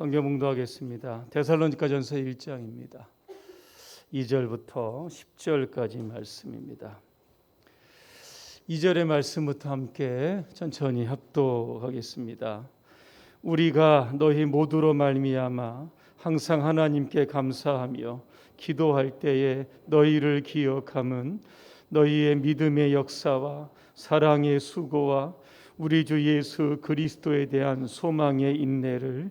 성경 묵도하겠습니다. 데살로니가 전서 1장입니다. 2절부터 10절까지 말씀입니다. 2절의 말씀부터 함께 천천히 합독하겠습니다. 우리가 너희 모두로 말미암아 항상 하나님께 감사하며 기도할 때에 너희를 기억함은 너희의 믿음의 역사와 사랑의 수고와 우리 주 예수 그리스도에 대한 소망의 인내를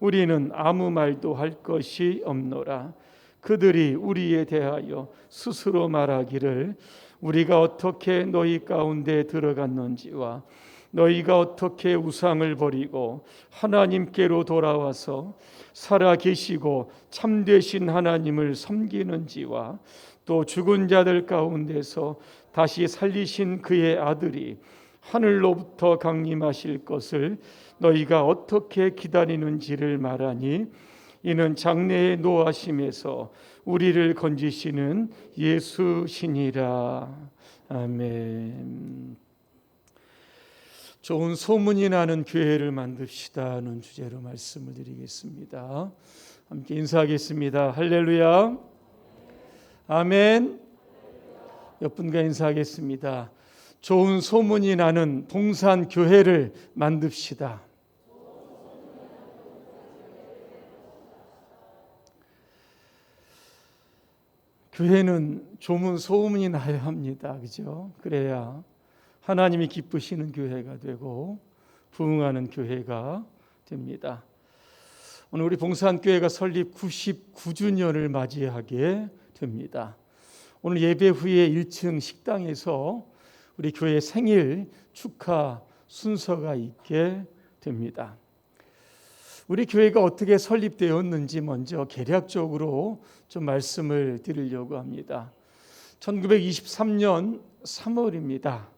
우리는 아무 말도 할 것이 없노라. 그들이 우리에 대하여 스스로 말하기를 우리가 어떻게 너희 가운데 들어갔는지와 너희가 어떻게 우상을 버리고 하나님께로 돌아와서 살아 계시고 참되신 하나님을 섬기는지와 또 죽은 자들 가운데서 다시 살리신 그의 아들이 하늘로부터 강림하실 것을 너희가 어떻게 기다리는지를 말하니 이는 장래의 노하심에서 우리를 건지시는 예수시니라 아멘. 좋은 소문이 나는 교회를 만듭시다는 주제로 말씀을 드리겠습니다. 함께 인사하겠습니다. 할렐루야. 아멘. 몇 분과 인사하겠습니다. 좋은 소문이 나는 봉산 교회를 만듭시다. 교회는 조문 소문이 나야 합니다. 그죠? 그래야 하나님이 기쁘시는 교회가 되고 부흥하는 교회가 됩니다. 오늘 우리 봉산교회가 설립 99주년을 맞이하게 됩니다. 오늘 예배 후에 1층 식당에서 우리 교회 생일 축하 순서가 있게 됩니다. 우리 교회가 어떻게 설립되었는지 먼저 개략적으로 좀 말씀을 드리려고 합니다. 1923년 3월입니다.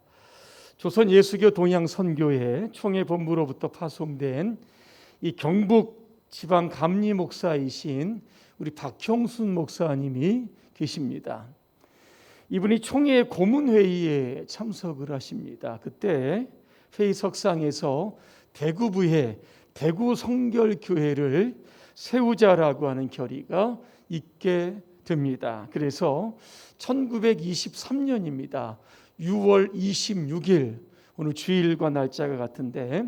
조선 예수교 동양 선교회 총회 본부로부터 파송된 이 경북 지방 감리 목사이신 우리 박형순 목사님이 계십니다. 이분이 총회 고문 회의에 참석을 하십니다. 그때 회의 석상에서 대구부에 대구 성결교회를 세우자라고 하는 결의가 있게 됩니다. 그래서 1923년입니다. 6월 26일 오늘 주일과 날짜가 같은데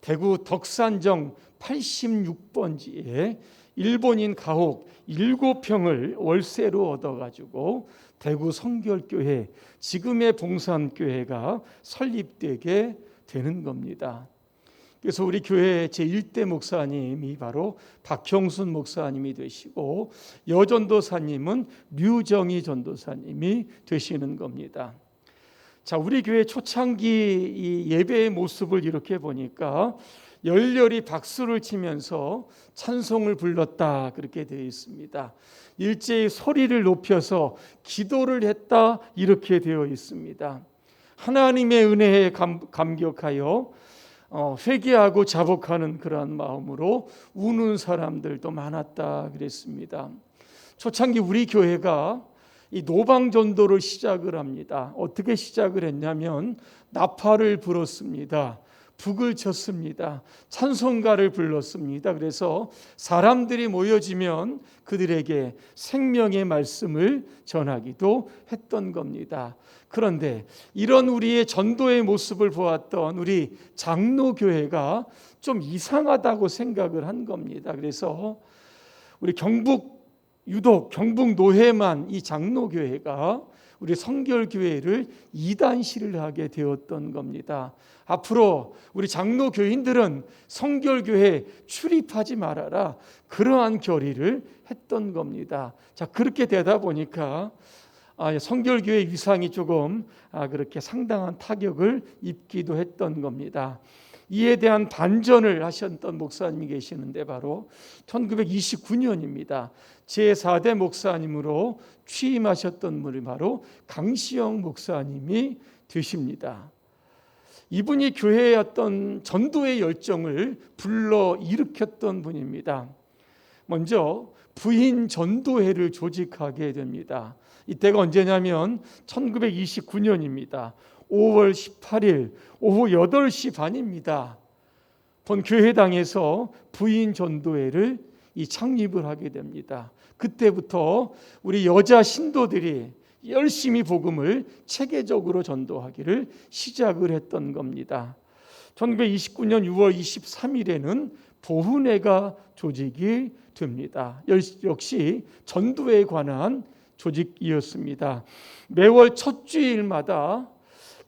대구 덕산정 86번지에 일본인 가옥 7평을 월세로 얻어가지고 대구 성결교회 지금의 봉산교회가 설립되게 되는 겁니다. 그래서 우리 교회 제1대 목사님이 바로 박형순 목사님이 되시고 여전도사님은 류정희 전도사님이 되시는 겁니다. 자, 우리 교회 초창기 예배의 모습을 이렇게 보니까 열렬히 박수를 치면서 찬송을 불렀다 그렇게 되어 있습니다. 일제히 소리를 높여서 기도를 했다 이렇게 되어 있습니다. 하나님의 은혜에 감, 감격하여 어, 회개하고 자복하는 그러한 마음으로 우는 사람들도 많았다 그랬습니다. 초창기 우리 교회가 이 노방 전도를 시작을 합니다. 어떻게 시작을 했냐면 나팔을 불었습니다. 북을 쳤습니다. 찬송가를 불렀습니다. 그래서 사람들이 모여지면 그들에게 생명의 말씀을 전하기도 했던 겁니다. 그런데 이런 우리의 전도의 모습을 보았던 우리 장로교회가 좀 이상하다고 생각을 한 겁니다. 그래서 우리 경북 유독 경북 노회만 이 장로교회가 우리 성결교회를 이단시를 하게 되었던 겁니다. 앞으로 우리 장로 교인들은 성결교회 출입하지 말아라. 그러한 결의를 했던 겁니다. 자, 그렇게 되다 보니까 아, 성결교회 위상이 조금 아, 그렇게 상당한 타격을 입기도 했던 겁니다. 이에 대한 반전을 하셨던 목사님이 계시는데 바로 1929년입니다. 제4대 목사님으로 취임하셨던 분이 바로 강시영 목사님이 되십니다. 이분이 교회의 어떤 전도의 열정을 불러 일으켰던 분입니다. 먼저 부인 전도회를 조직하게 됩니다. 이때가 언제냐면 1929년입니다. 5월 18일 오후 8시 반입니다. 본 교회당에서 부인 전도회를 이 창립을 하게 됩니다. 그때부터 우리 여자 신도들이 열심히 복음을 체계적으로 전도하기를 시작을 했던 겁니다. 1929년 6월 23일에는 보훈회가 조직이 됩니다. 역시 전도에 관한 조직이었습니다. 매월 첫 주일마다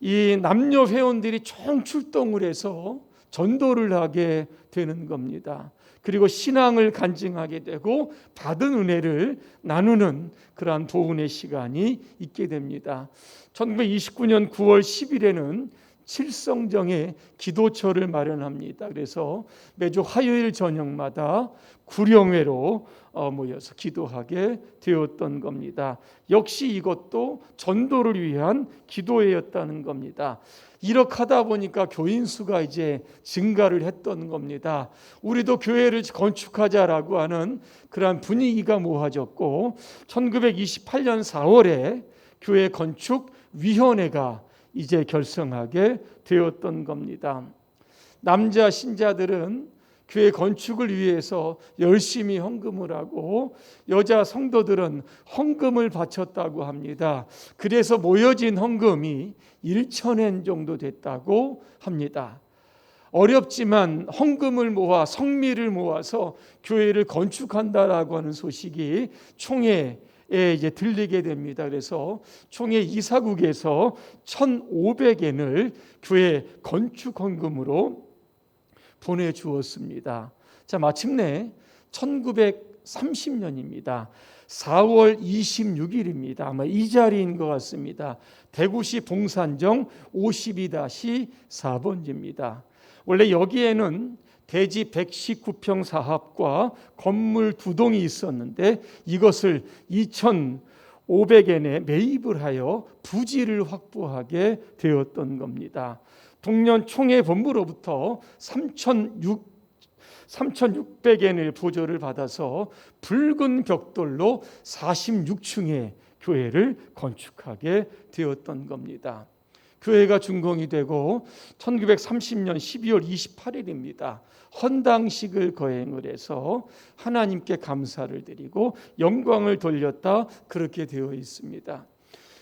이 남녀 회원들이 총 출동을 해서 전도를 하게 되는 겁니다. 그리고 신앙을 간증하게 되고 받은 은혜를 나누는 그러한 보훈의 시간이 있게 됩니다. 1929년 9월 10일에는 칠성정에 기도처를 마련합니다. 그래서 매주 화요일 저녁마다 구령회로 어, 모여서 기도하게 되었던 겁니다. 역시 이것도 전도를 위한 기도회였다는 겁니다. 이렇게 하다 보니까 교인 수가 이제 증가를 했던 겁니다. 우리도 교회를 건축하자라고 하는 그러한 분위기가 모아졌고 1928년 4월에 교회 건축 위원회가 이제 결성하게 되었던 겁니다. 남자 신자들은 교회 건축을 위해서 열심히 헌금을 하고 여자 성도들은 헌금을 바쳤다고 합니다. 그래서 모여진 헌금이 1천엔 정도 됐다고 합니다. 어렵지만 헌금을 모아 성미를 모아서 교회를 건축한다라고 하는 소식이 총회 에 이제 들리게 됩니다. 그래서 총회 이사국에서 1,500엔을 교회 건축 헌금으로 보내 주었습니다. 자, 마침내 1930년입니다. 4월 26일입니다. 아마 이 자리인 것 같습니다. 대구시 봉산정 52-4번지입니다. 원래 여기에는 대지 119평 사합과 건물 두 동이 있었는데 이것을 2,500엔에 매입을 하여 부지를 확보하게 되었던 겁니다. 동년 총회 본부로부터 3,600 3,600엔의 보조를 받아서 붉은 벽돌로 46층의 교회를 건축하게 되었던 겁니다. 교회가 준공이 되고 1930년 12월 28일입니다. 헌당식을 거행을 해서 하나님께 감사를 드리고 영광을 돌렸다 그렇게 되어 있습니다.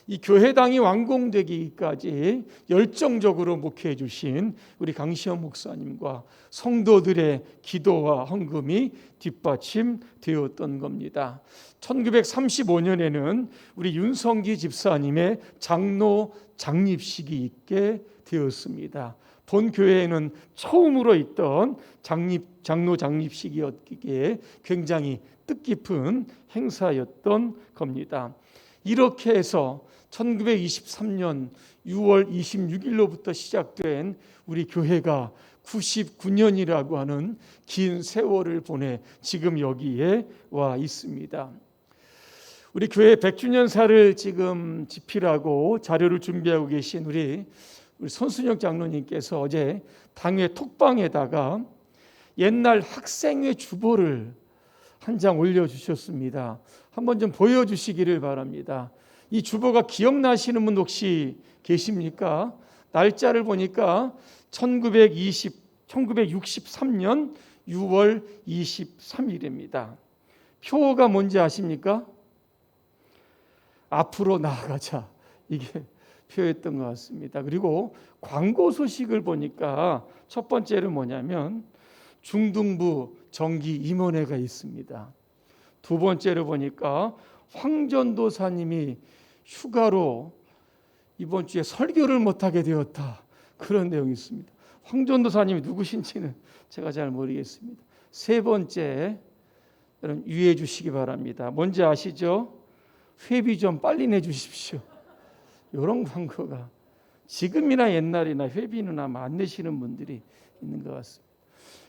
이 교회당이 완공되기까지 열정적으로 목회해 주신 우리 강시현 목사님과 성도들의 기도와 헌금이 뒷받침되었던 겁니다. 1935년에는 우리 윤성기 집사님의 장로 장립식이 있게 되었습니다. 본 교회에는 처음으로 있던 장립 장로 장립식이었기에 굉장히 뜻깊은 행사였던 겁니다. 이렇게 해서 1923년 6월 26일로부터 시작된 우리 교회가 99년이라고 하는 긴 세월을 보내 지금 여기에 와 있습니다. 우리 교회 100주년사를 지금 집필하고 자료를 준비하고 계신 우리 손순혁 장로님께서 어제 당회 톡방에다가 옛날 학생회 주보를 한 장 올려주셨습니다. 한번 좀 보여주시기를 바랍니다. 이 주보가 기억나시는 분 혹시 계십니까? 날짜를 보니까 1920 1963년 6월 23일입니다. 표어가 뭔지 아십니까? 앞으로 나아가자. 이게 표였던 것 같습니다. 그리고 광고 소식을 보니까 첫 번째는 뭐냐면 중등부 정기 임원회가 있습니다. 두 번째로 보니까 황전도사님이 휴가로 이번 주에 설교를 못하게 되었다. 그런 내용이 있습니다. 황전도사님이 누구신지는 제가 잘 모르겠습니다. 세 번째, 여러분 유의해 주시기 바랍니다. 뭔지 아시죠? 회비 좀 빨리 내주십시오. 이런 광고가 지금이나 옛날이나 회비는 아마 안 내시는 분들이 있는 것 같습니다.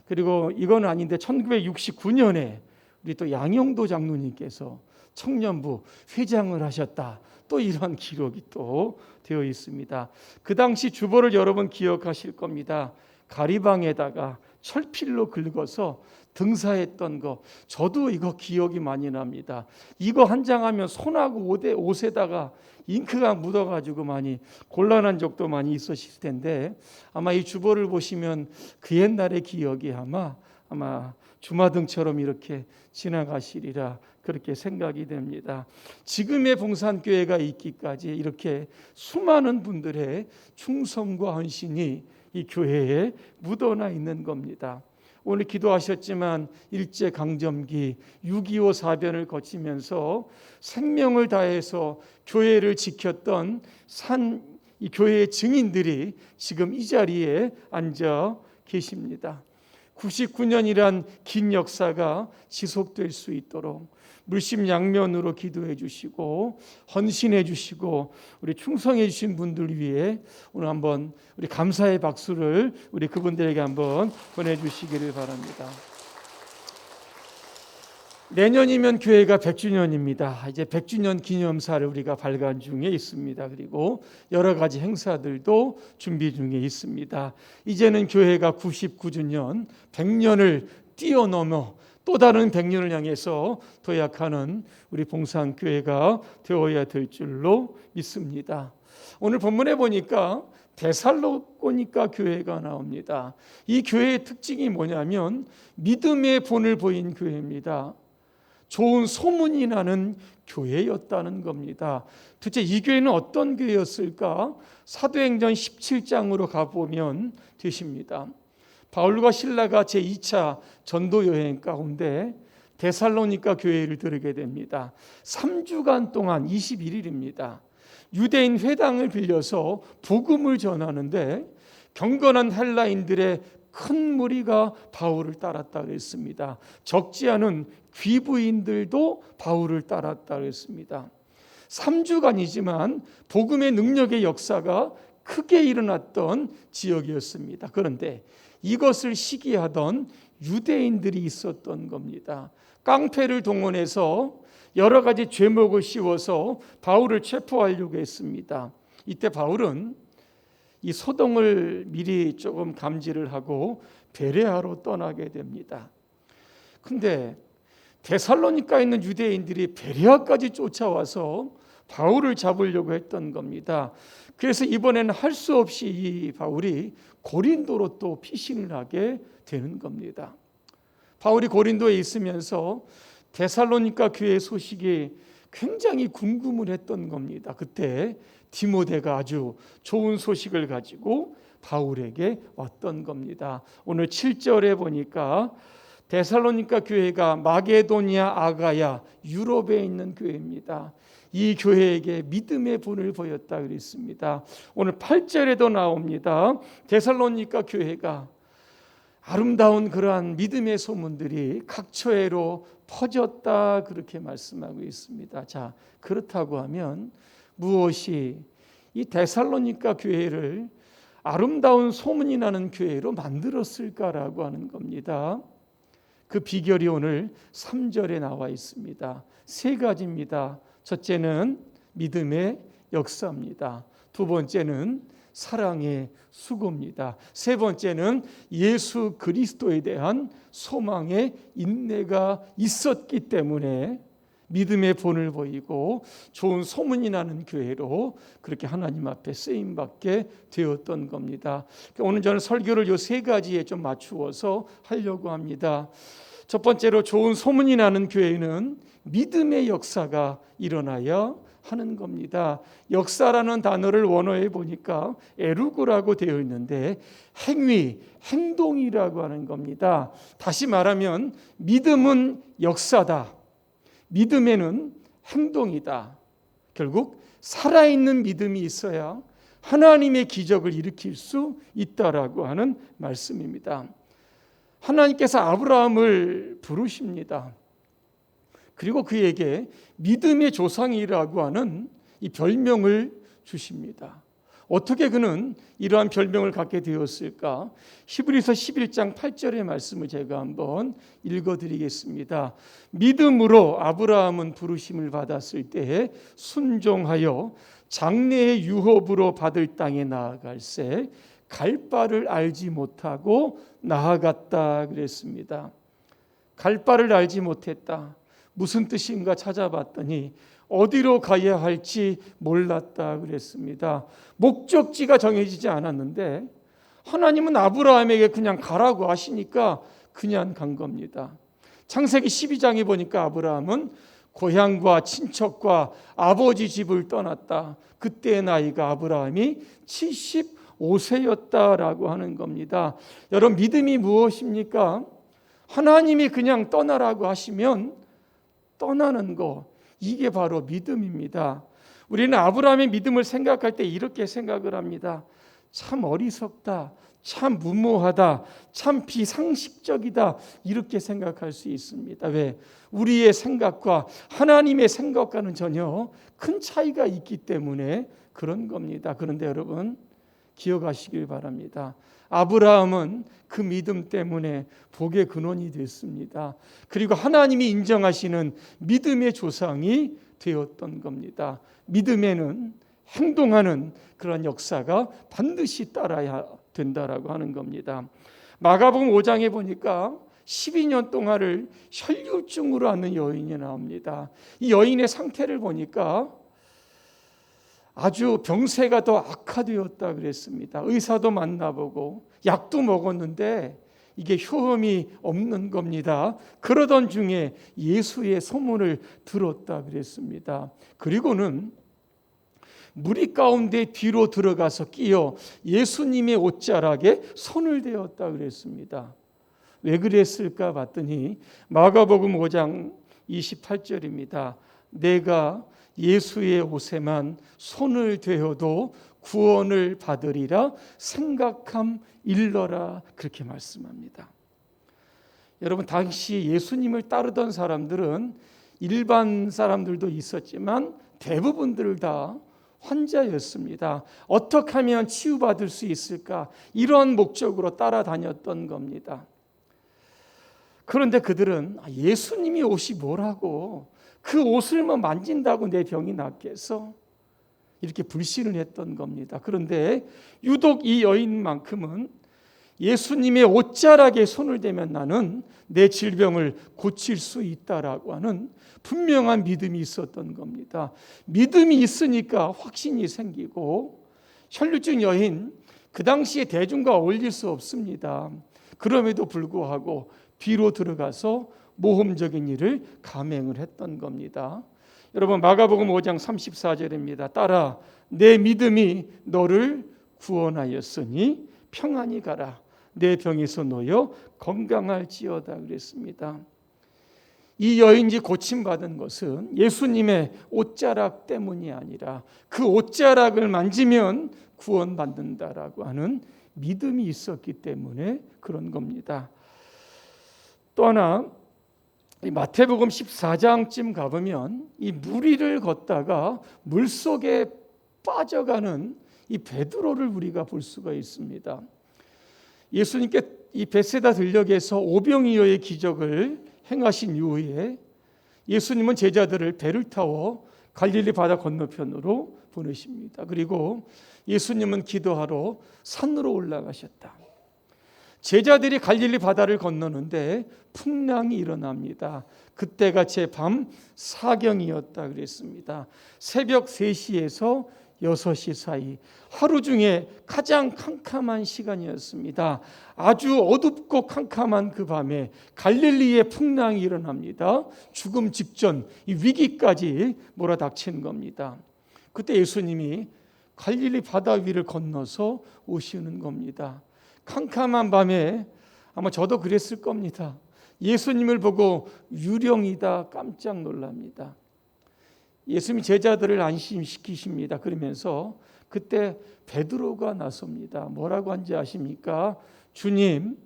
그리고 이건 아닌데 1969년에 우리 또 양영도 장로님께서 청년부 회장을 하셨다. 또 이런 기록이 또 되어 있습니다. 그 당시 주보를 여러분 기억하실 겁니다. 가리방에다가 철필로 긁어서 등사했던 거 저도 이거 기억이 많이 납니다. 이거 한 장 하면 손하고 옷에, 옷에다가 잉크가 묻어가지고 많이 곤란한 적도 많이 있으실 텐데 아마 이 주보를 보시면 그 옛날의 기억이 아마 아마 주마등처럼 이렇게 지나가시리라 그렇게 생각이 됩니다. 지금의 봉산교회가 있기까지 이렇게 수많은 분들의 충성과 헌신이 이 교회에 묻어나 있는 겁니다. 오늘 기도하셨지만 일제 강점기 6.25 사변을 거치면서 생명을 다해서 교회를 지켰던 산 이 교회의 증인들이 지금 이 자리에 앉아 계십니다. 99년이란 긴 역사가 지속될 수 있도록 물심양면으로 기도해 주시고 헌신해 주시고 우리 충성해 주신 분들 위해 오늘 한번 우리 감사의 박수를 우리 그분들에게 한번 보내 주시기를 바랍니다. 내년이면 교회가 100주년입니다. 이제 100주년 기념사를 우리가 발간 중에 있습니다. 그리고 여러 가지 행사들도 준비 중에 있습니다. 이제는 교회가 99주년, 100년을 뛰어넘어 또 다른 100년을 향해서 도약하는 우리 봉산교회가 되어야 될 줄로 믿습니다. 오늘 본문에 보니까 데살로니까 교회가 나옵니다. 이 교회의 특징이 뭐냐면 믿음의 본을 보인 교회입니다. 좋은 소문이 나는 교회였다는 겁니다. 도대체 이 교회는 어떤 교회였을까? 사도행전 17장으로 가보면 되십니다. 바울과 신라가 제2차 전도 여행 가운데 데살로니가 교회를 들으게 됩니다. 3주간 동안 21일입니다. 유대인 회당을 빌려서 복음을 전하는데 경건한 헬라인들의 큰 무리가 바울을 따랐다 그랬습니다. 적지 않은 귀부인들도 바울을 따랐다 그랬습니다. 3주간이지만 복음의 능력의 역사가 크게 일어났던 지역이었습니다. 그런데 이것을 시기하던 유대인들이 있었던 겁니다. 깡패를 동원해서 여러 가지 죄목을 씌워서 바울을 체포하려고 했습니다. 이때 바울은 이 소동을 미리 조금 감지를 하고 베레아로 떠나게 됩니다. 근데 데살로니카에 있는 유대인들이 베레아까지 쫓아와서 바울을 잡으려고 했던 겁니다. 그래서 이번에는 할 수 없이 이 바울이 고린도로 또 피신을 하게 되는 겁니다. 바울이 고린도에 있으면서 데살로니카 교회 소식이 굉장히 궁금을 했던 겁니다. 그때 디모데가 아주 좋은 소식을 가지고 바울에게 왔던 겁니다. 오늘 7절에 보니까 데살로니카 교회가 마게도니아, 아가야, 유럽에 있는 교회입니다. 이 교회에게 믿음의 분을 보였다 그랬습니다. 오늘 8절에도 나옵니다. 데살로니카 교회가 아름다운 그러한 믿음의 소문들이 각처에로 퍼졌다 그렇게 말씀하고 있습니다. 자, 그렇다고 하면 무엇이 이 데살로니카 교회를 아름다운 소문이 나는 교회로 만들었을까라고 하는 겁니다. 그 비결이 오늘 3절에 나와 있습니다. 세 가지입니다. 첫째는 믿음의 역사입니다. 두 번째는 사랑의 수고입니다. 세 번째는 예수 그리스도에 대한 소망의 인내가 있었기 때문에 믿음의 본을 보이고 좋은 소문이 나는 교회로 그렇게 하나님 앞에 쓰임 받게 되었던 겁니다. 오늘 저는 설교를 요 세 가지에 좀 맞추어서 하려고 합니다. 첫 번째로 좋은 소문이 나는 교회는 믿음의 역사가 일어나야 하는 겁니다. 역사라는 단어를 원어에 보니까 에루그라고 되어 있는데 행위, 행동이라고 하는 겁니다. 다시 말하면 믿음은 역사다. 믿음에는 행동이다. 결국 살아있는 믿음이 있어야 하나님의 기적을 일으킬 수 있다라고 하는 말씀입니다. 하나님께서 아브라함을 부르십니다. 그리고 그에게 믿음의 조상이라고 하는 이 별명을 주십니다. 어떻게 그는 이러한 별명을 갖게 되었을까? 히브리서 11장 8절의 말씀을 제가 한번 읽어 드리겠습니다. 믿음으로 아브라함은 부르심을 받았을 때에 순종하여 장래의 유업으로 받을 땅에 나아갈새 갈 바를 알지 못하고 나아갔다 그랬습니다. 갈 바를 알지 못했다. 무슨 뜻인가 찾아봤더니 어디로 가야 할지 몰랐다 그랬습니다. 목적지가 정해지지 않았는데 하나님은 아브라함에게 그냥 가라고 하시니까 그냥 간 겁니다. 창세기 12장에 보니까 아브라함은 고향과 친척과 아버지 집을 떠났다. 그때 나이가 아브라함이 75세였다라고 하는 겁니다. 여러분 믿음이 무엇입니까? 하나님이 그냥 떠나라고 하시면 떠나는 거 이게 바로 믿음입니다. 우리는 아브라함의 믿음을 생각할 때 이렇게 생각을 합니다. 참 어리석다. 참 무모하다. 참 비상식적이다. 이렇게 생각할 수 있습니다. 왜? 우리의 생각과 하나님의 생각과는 전혀 큰 차이가 있기 때문에 그런 겁니다. 그런데 여러분 기억하시길 바랍니다. 아브라함은 그 믿음 때문에 복의 근원이 됐습니다. 그리고 하나님이 인정하시는 믿음의 조상이 되었던 겁니다. 믿음에는 행동하는 그런 역사가 반드시 따라야 된다라고 하는 겁니다. 마가복음 5장에 보니까 12년 동안을 혈류증으로 앓는 여인이 나옵니다. 이 여인의 상태를 보니까 아주 병세가 더 악화되었다 그랬습니다. 의사도 만나보고 약도 먹었는데 이게 효험이 없는 겁니다. 그러던 중에 예수의 소문을 들었다 그랬습니다. 그리고는 무리 가운데 뒤로 들어가서 끼어 예수님의 옷자락에 손을 대었다 그랬습니다. 왜 그랬을까 봤더니 마가복음 5장 28절입니다. 내가 예수의 옷에만 손을 대어도 구원을 받으리라 생각함 일러라 그렇게 말씀합니다. 여러분 당시 예수님을 따르던 사람들은 일반 사람들도 있었지만 대부분들 다 환자였습니다. 어떻게 하면 치유받을 수 있을까? 이런 목적으로 따라다녔던 겁니다. 그런데 그들은 아, 예수님이 옷이 뭐라고 그 옷을만 만진다고 내 병이 낫겠어? 이렇게 불신을 했던 겁니다. 그런데 유독 이 여인만큼은 예수님의 옷자락에 손을 대면 나는 내 질병을 고칠 수 있다라고 하는 분명한 믿음이 있었던 겁니다. 믿음이 있으니까 확신이 생기고 혈류증 여인 그 당시에 대중과 어울릴 수 없습니다. 그럼에도 불구하고 뒤로 들어가서 모험적인 일을 감행을 했던 겁니다. 여러분 마가복음 5장 34절입니다. 따라 내 믿음이 너를 구원하였으니 평안히 가라. 내 병에서 놓여 건강할지어다 그랬습니다. 이 여인이 고침받은 것은 예수님의 옷자락 때문이 아니라 그 옷자락을 만지면 구원받는다라고 하는 믿음이 있었기 때문에 그런 겁니다. 또 하나 마태복음 14장쯤 가보면 이 무리를 걷다가 물 속에 빠져가는 이 베드로를 우리가 볼 수가 있습니다. 예수님께 이 베세다 들녘에서 오병이어의 기적을 행하신 이후에 예수님은 제자들을 배를 타고 갈릴리 바다 건너편으로 보내십니다. 그리고 예수님은 기도하러 산으로 올라가셨다. 제자들이 갈릴리 바다를 건너는데 풍랑이 일어납니다. 그때가 제 밤 사경이었다 그랬습니다. 새벽 3시에서 6시 사이 하루 중에 가장 캄캄한 시간이었습니다. 아주 어둡고 캄캄한 그 밤에 갈릴리에 풍랑이 일어납니다. 죽음 직전 이 위기까지 몰아닥치는 겁니다. 그때 예수님이 갈릴리 바다 위를 건너서 오시는 겁니다. 캄캄한 밤에 아마 저도 그랬을 겁니다. 예수님을 보고 유령이다 깜짝 놀랍니다. 예수님 제자들을 안심시키십니다. 그러면서 그때 베드로가 나섭니다. 뭐라고 한지 아십니까? 주님,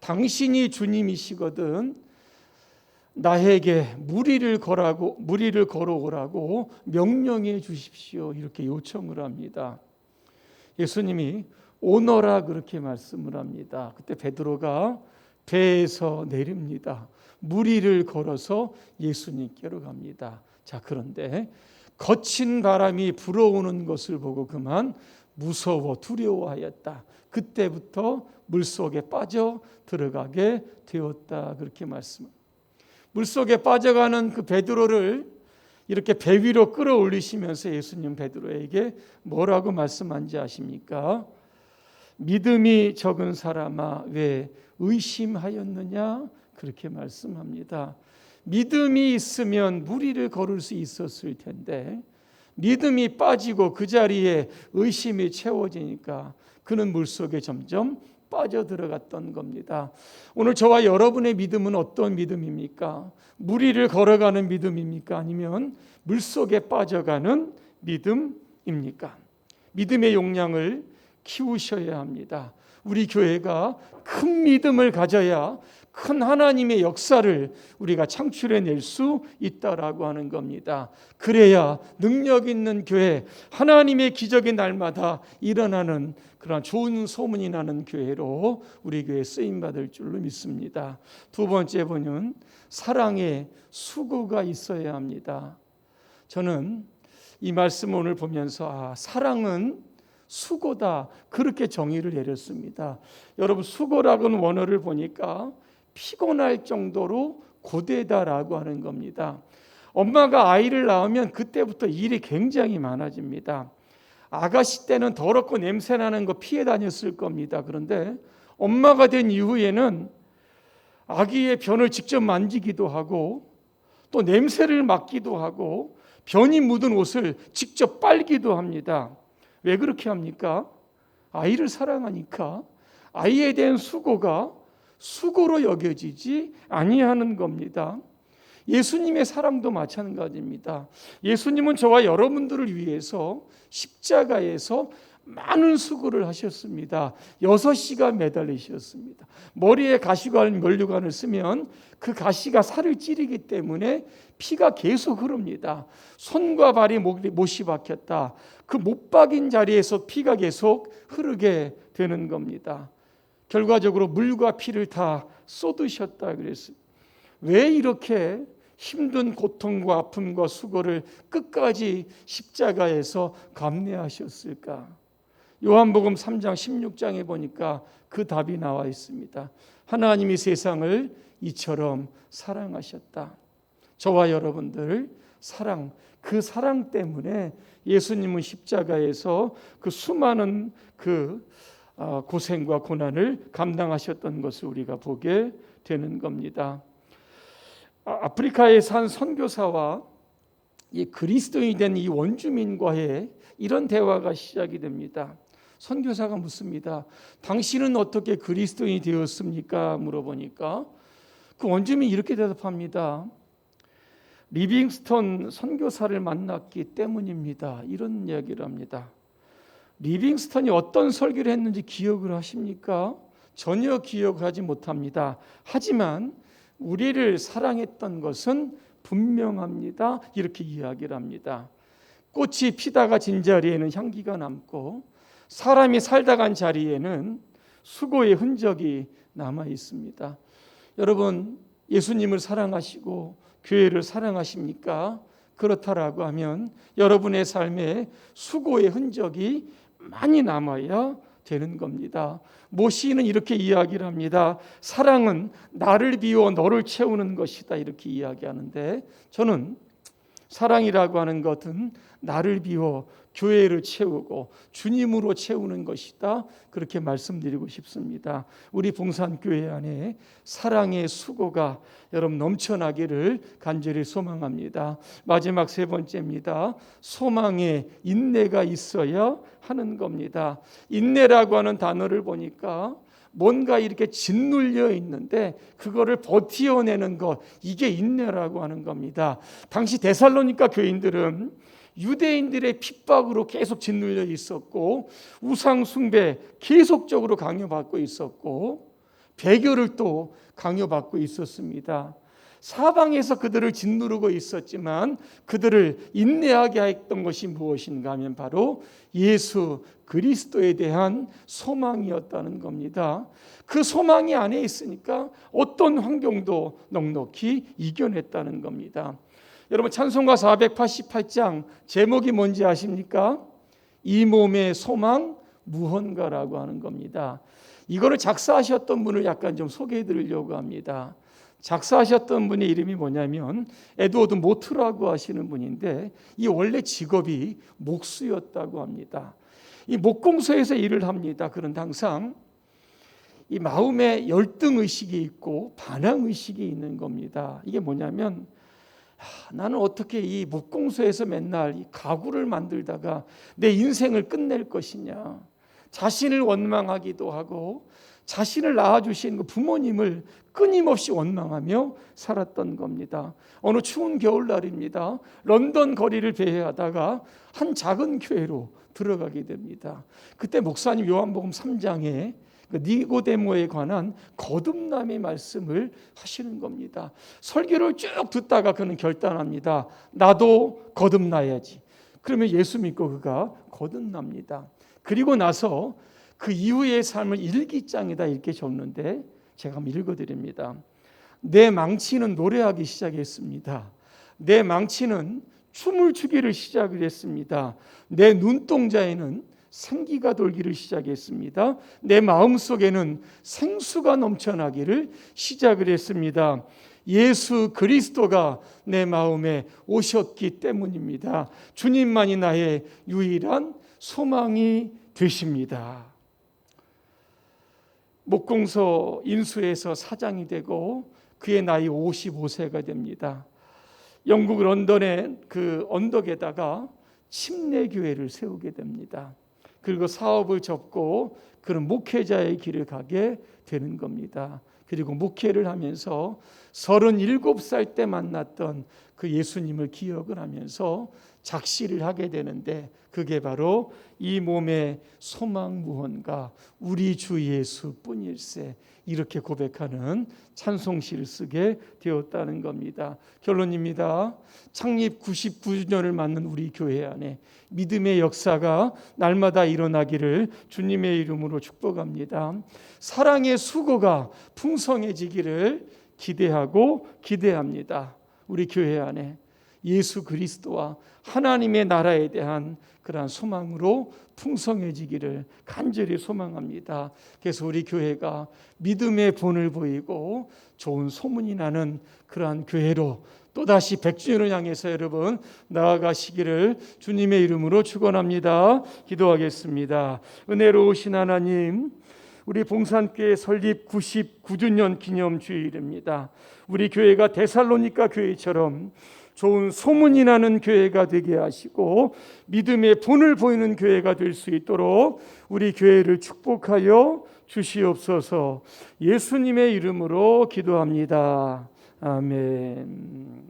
당신이 주님이시거든 나에게 무리를 걸라고 무리를 걸어오라고 명령해 주십시오. 이렇게 요청을 합니다. 예수님이 오너라 그렇게 말씀을 합니다. 그때 베드로가 배에서 내립니다. 무리를 걸어서 예수님께로 갑니다. 자, 그런데 거친 바람이 불어오는 것을 보고 그만 무서워 두려워하였다. 그때부터 물속에 빠져 들어가게 되었다. 그렇게 말씀. 물속에 빠져가는 그 베드로를 이렇게 배 위로 끌어올리시면서 예수님 베드로에게 뭐라고 말씀한지 아십니까? 믿음이 적은 사람아 왜 의심하였느냐 그렇게 말씀합니다. 믿음이 있으면 무리를 걸을 수 있었을 텐데 믿음이 빠지고 그 자리에 의심이 채워지니까 그는 물속에 점점 빠져 들어갔던 겁니다. 오늘 저와 여러분의 믿음은 어떤 믿음입니까? 무리를 걸어가는 믿음입니까? 아니면 물속에 빠져가는 믿음입니까? 믿음의 용량을 키우셔야 합니다. 우리 교회가 큰 믿음을 가져야 큰 하나님의 역사를 우리가 창출해 낼 수 있다라고 하는 겁니다. 그래야 능력 있는 교회, 하나님의 기적이 날마다 일어나는 그런 좋은 소문이 나는 교회로 우리 교회 쓰임 받을 줄로 믿습니다. 두 번째 번은 사랑의 수고가 있어야 합니다. 저는 이 말씀 오늘 보면서 아, 사랑은 수고다 그렇게 정의를 내렸습니다. 여러분 수고라고는 원어를 보니까 피곤할 정도로 고되다라고 하는 겁니다. 엄마가 아이를 낳으면 그때부터 일이 굉장히 많아집니다. 아가씨 때는 더럽고 냄새 나는 거 피해 다녔을 겁니다. 그런데 엄마가 된 이후에는 아기의 변을 직접 만지기도 하고 또 냄새를 맡기도 하고 변이 묻은 옷을 직접 빨기도 합니다. 왜 그렇게 합니까? 아이를 사랑하니까 아이에 대한 수고가 수고로 여겨지지 아니하는 겁니다. 예수님의 사랑도 마찬가지입니다. 예수님은 저와 여러분들을 위해서 십자가에서 많은 수고를 하셨습니다. 여섯 시간 매달리셨습니다. 머리에 가시관 면류관을 쓰면 그 가시가 살을 찌르기 때문에 피가 계속 흐릅니다. 손과 발이 못이 박혔다. 그 못 박인 자리에서 피가 계속 흐르게 되는 겁니다. 결과적으로 물과 피를 다 쏟으셨다 그랬어요. 왜 이렇게 힘든 고통과 아픔과 수고를 끝까지 십자가에서 감내하셨을까? 요한복음 3장 16장에 보니까 그 답이 나와 있습니다. 하나님이 세상을 이처럼 사랑하셨다. 저와 여러분들 사랑 그 사랑 때문에 예수님은 십자가에서 그 수많은 그 어, 고생과 고난을 감당하셨던 것을 우리가 보게 되는 겁니다. 아, 아프리카에 산 선교사와 이 그리스도인이 된 이 원주민과의 이런 대화가 시작이 됩니다. 선교사가 묻습니다. 당신은 어떻게 그리스도인이 되었습니까? 물어보니까 그 원주민이 이렇게 대답합니다. 리빙스턴 선교사를 만났기 때문입니다. 이런 이야기를 합니다. 리빙스턴이 어떤 설교를 했는지 기억을 하십니까? 전혀 기억하지 못합니다. 하지만 우리를 사랑했던 것은 분명합니다. 이렇게 이야기를 합니다. 꽃이 피다가 진 자리에는 향기가 남고 사람이 살다 간 자리에는 수고의 흔적이 남아 있습니다. 여러분 예수님을 사랑하시고 교회를 사랑하십니까? 그렇다라고 하면 여러분의 삶에 수고의 흔적이 많이 남아야 되는 겁니다. 모 시인은 이렇게 이야기를 합니다. 사랑은 나를 비워 너를 채우는 것이다. 이렇게 이야기하는데 저는 사랑이라고 하는 것은 나를 비워 교회를 채우고 주님으로 채우는 것이다. 그렇게 말씀드리고 싶습니다. 우리 봉산교회 안에 사랑의 수고가 여러분 넘쳐나기를 간절히 소망합니다. 마지막 세 번째입니다. 소망에 인내가 있어야 하는 겁니다. 인내라고 하는 단어를 보니까 뭔가 이렇게 짓눌려 있는데 그거를 버티어내는 것 이게 인내라고 하는 겁니다. 당시 데살로니가 교인들은 유대인들의 핍박으로 계속 짓눌려 있었고 우상 숭배 계속적으로 강요받고 있었고 배교를 또 강요받고 있었습니다. 사방에서 그들을 짓누르고 있었지만 그들을 인내하게 했던 것이 무엇인가 하면 바로 예수 그리스도에 대한 소망이었다는 겁니다. 그 소망이 안에 있으니까 어떤 환경도 넉넉히 이겨냈다는 겁니다. 여러분 찬송가 488장 제목이 뭔지 아십니까? 이 몸의 소망 무언가라고 하는 겁니다. 이거를 작사하셨던 분을 약간 좀 소개해 드리려고 합니다. 작사하셨던 분의 이름이 뭐냐면 에드워드 모트라고 하시는 분인데 이 원래 직업이 목수였다고 합니다. 이 목공소에서 일을 합니다. 그런데 항상 이 마음에 열등 의식이 있고 반항 의식이 있는 겁니다. 이게 뭐냐면 하, 나는 어떻게 이 목공소에서 맨날 이 가구를 만들다가 내 인생을 끝낼 것이냐. 자신을 원망하기도 하고 자신을 낳아주신 그 부모님을 끊임없이 원망하며 살았던 겁니다. 어느 추운 겨울날입니다. 런던 거리를 배회하다가 한 작은 교회로 들어가게 됩니다. 그때 목사님 요한복음 3장에 그 니고데모에 관한 거듭남의 말씀을 하시는 겁니다. 설교를 쭉 듣다가 그는 결단합니다. 나도 거듭나야지. 그러면 예수 믿고 그가 거듭납니다. 그리고 나서 그 이후의 삶을 일기장에다 이렇게 적는데 제가 한번 읽어드립니다. 내 망치는 노래하기 시작했습니다. 내 망치는 춤을 추기를 시작을 했습니다. 내 눈동자에는 생기가 돌기를 시작했습니다. 내 마음 속에는 생수가 넘쳐나기를 시작을 했습니다. 예수 그리스도가 내 마음에 오셨기 때문입니다. 주님만이 나의 유일한 소망이 되십니다. 목공소 인수에서 사장이 되고 그의 나이 55세가 됩니다. 영국 런던의 그 언덕에다가 침례 교회를 세우게 됩니다. 그리고 사업을 접고 그런 목회자의 길을 가게 되는 겁니다. 그리고 목회를 하면서 37살 때 만났던 그 예수님을 기억을 하면서 작시를 하게 되는데 그게 바로 이 몸의 소망 무언가 우리 주 예수뿐일세 이렇게 고백하는 찬송시를 쓰게 되었다는 겁니다. 결론입니다. 창립 99주년을 맞는 우리 교회 안에 믿음의 역사가 날마다 일어나기를 주님의 이름으로 축복합니다. 사랑의 수고가 풍성해지기를 기대하고 기대합니다. 우리 교회 안에 예수 그리스도와 하나님의 나라에 대한 그러한 소망으로 풍성해지기를 간절히 소망합니다. 그래서 우리 교회가 믿음의 본을 보이고 좋은 소문이 나는 그러한 교회로 또다시 100주년을 향해서 여러분 나아가시기를 주님의 이름으로 축원합니다. 기도하겠습니다. 은혜로우신 하나님 우리 봉산교회 설립 99주년 기념 주일입니다. 우리 교회가 데살로니가 교회처럼 좋은 소문이 나는 교회가 되게 하시고 믿음의 본을 보이는 교회가 될 수 있도록 우리 교회를 축복하여 주시옵소서 예수님의 이름으로 기도합니다. 아멘.